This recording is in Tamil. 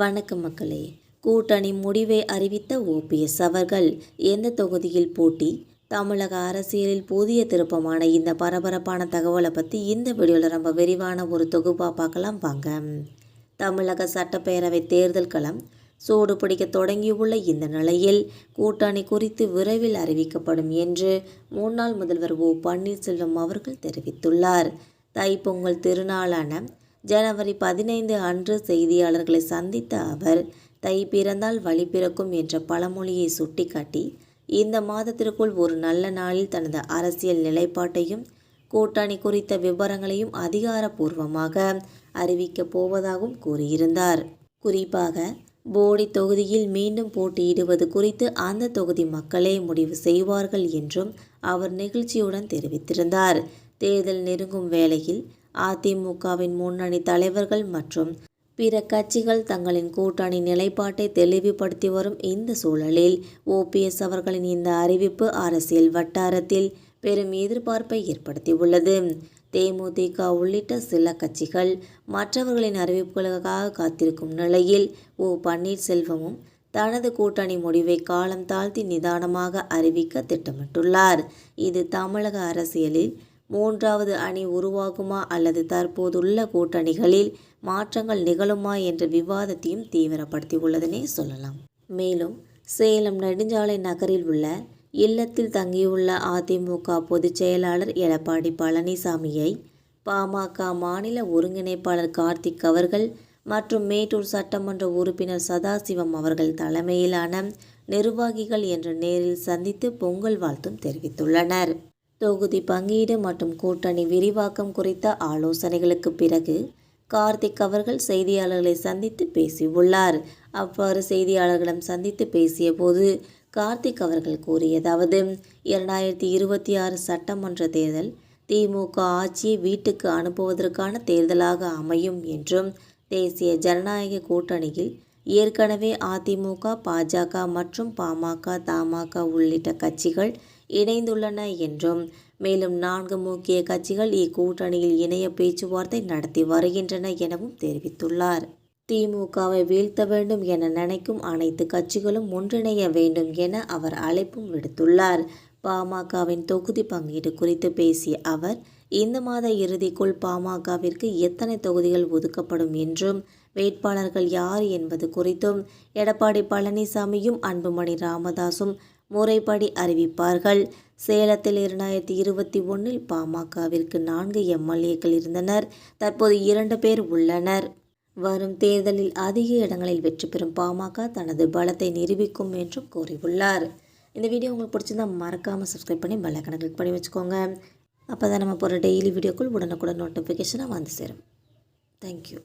வணக்கம் மக்களே. கூட்டணி முடிவை அறிவித்த ஓபிஎஸ் அவர்கள் எந்த தொகுதியில் போட்டி தமிழக அரசியலில் புதிய திருப்பமான இந்த பரபரப்பான தகவலை பற்றி இந்த வீடியோவில் ரொம்ப விரிவான ஒரு தொகுப்பாக பார்க்கலாம் வாங்க. தமிழக சட்டப்பேரவை தேர்தல் களம் சூடு பிடிக்க தொடங்கியுள்ள இந்த நிலையில் கூட்டணி குறித்து விரைவில் அறிவிக்கப்படும் என்று முன்னாள் முதல்வர் ஓ பன்னீர்செல்வம் அவர்கள் தெரிவித்துள்ளார். தைப்பொங்கல் திருநாளான ஜனவரி பதினைந்து அன்று செய்தியாளர்களை சந்தித்த அவர் தை பிறந்தால் வழி பிறக்கும் என்ற பழமொழியை சுட்டிக்காட்டி இந்த மாதத்திற்குள் ஒரு நல்ல நாளில் தனது அரசியல் நிலைப்பாட்டையும் கூட்டணி குறித்த விவரங்களையும் அதிகாரப்பூர்வமாக அறிவிக்கப் போவதாகவும் கூறியிருந்தார். குறிப்பாக போடி தொகுதியில் மீண்டும் போட்டியிடுவது குறித்து அந்த தொகுதி மக்களே முடிவு செய்வார்கள் என்றும் அவர் நெகிழ்ச்சியுடன் தெரிவித்திருந்தார். தேர்தல் நெருங்கும் வேளையில் அதிமுகவின் முன்னணி தலைவர்கள் மற்றும் பிற கட்சிகள் தங்களின் கூட்டணி நிலைப்பாட்டை தெளிவுபடுத்தி வரும் இந்த சூழலில் ஓபிஎஸ் அவர்களின் இந்த அறிவிப்பு அரசியல் வட்டாரத்தில் பெரும் எதிர்பார்ப்பை ஏற்படுத்தியுள்ளது. தேமுதிக உள்ளிட்ட சில கட்சிகள் மற்றவர்களின் அறிவிப்புகளுக்காக காத்திருக்கும் நிலையில் ஓ. பன்னீர்செல்வமும் தனது கூட்டணி முடிவை காலம் தாழ்த்தி நிதானமாக அறிவிக்க திட்டமிட்டுள்ளார். இது தமிழக அரசியலில் மூன்றாவது அணி உருவாகுமா அல்லது தற்போதுள்ள கூட்டணிகளில் மாற்றங்கள் நிகழுமா என்ற விவாதத்தையும் தீவிரப்படுத்தியுள்ளதனே சொல்லலாம். மேலும் சேலம் நெடுஞ்சாலை நகரில் உள்ள இல்லத்தில் தங்கியுள்ள அதிமுக பொதுச் செயலாளர் எடப்பாடி பழனிசாமியை பாமக மாநில ஒருங்கிணைப்பாளர் கார்த்திக் அவர்கள் மற்றும் மேட்டூர் சட்டமன்ற உறுப்பினர் சதாசிவம் அவர்கள் தலைமையிலான நிர்வாகிகள் என்று நேரில் சந்தித்து பொங்கல் வாழ்த்தும் தெரிவித்துள்ளனர். தொகுதி பங்கீடு மற்றும் கூட்டணி விரிவாக்கம் குறித்த ஆலோசனைகளுக்கு பிறகு கார்த்திக் அவர்கள் செய்தியாளர்களை சந்தித்து பேசியுள்ளார். அவ்வாறு செய்தியாளர்களிடம் சந்தித்து பேசிய போது கார்த்திக் அவர்கள் கூறியதாவது இரண்டாயிரத்தி இருபத்தி ஆறு சட்டமன்ற தேர்தல் திமுக ஆட்சியை வீட்டுக்கு அனுப்புவதற்கான தேர்தலாக அமையும் என்றும் தேசிய ஜனநாயக கூட்டணியில் ஏற்கனவே அதிமுக பாஜக மற்றும் பாமக தமாக உள்ளிட்ட கட்சிகள் இணைந்துள்ளன என்றும் மேலும் நான்கு முக்கிய கட்சிகள் இக்கூட்டணியில் இணைய பேச்சுவார்த்தை நடத்தி வருகின்றன எனவும் தெரிவித்துள்ளார். திமுகவை வீழ்த்த வேண்டும் என நினைக்கும் அனைத்து கட்சிகளும் ஒன்றிணைய வேண்டும் என அவர் அழைப்பும் விடுத்துள்ளார். பாமகவின் தொகுதி பங்கீடு குறித்து பேசிய அவர் இந்த மாத இறுதிக்குள் பாமகவிற்கு எத்தனை தொகுதிகள் ஒதுக்கப்படும் என்றும் வேட்பாளர்கள் யார் என்பது குறித்தும் எடப்பாடி பழனிசாமியும் அன்புமணி ராமதாசும் முறைப்படி அறிவிப்பார்கள். சேலத்தில் இரண்டாயிரத்தி இருபத்தி ஒன்றில் பாமகவிற்கு நான்கு எம்எல்ஏக்கள் இருந்தனர். தற்போது இரண்டு பேர் உள்ளனர். வரும் தேர்தலில் அதிக இடங்களில் வெற்றி பெறும் பாமக தனது பலத்தை நிரூபிக்கும் என்றும் கூறியுள்ளார். இந்த வீடியோ உங்களுக்கு பிடிச்சிருந்தா மறக்காமல் சப்ஸ்கிரைப் பண்ணி பெல்லைக்கனை கிளிக் பண்ணி வச்சுக்கோங்க. அப்போ தான் நம்ம போகிற டெய்லி வீடியோக்கள் உடனுக்குடன் நோட்டிஃபிகேஷனாக வந்து சேரும். தேங்க்யூ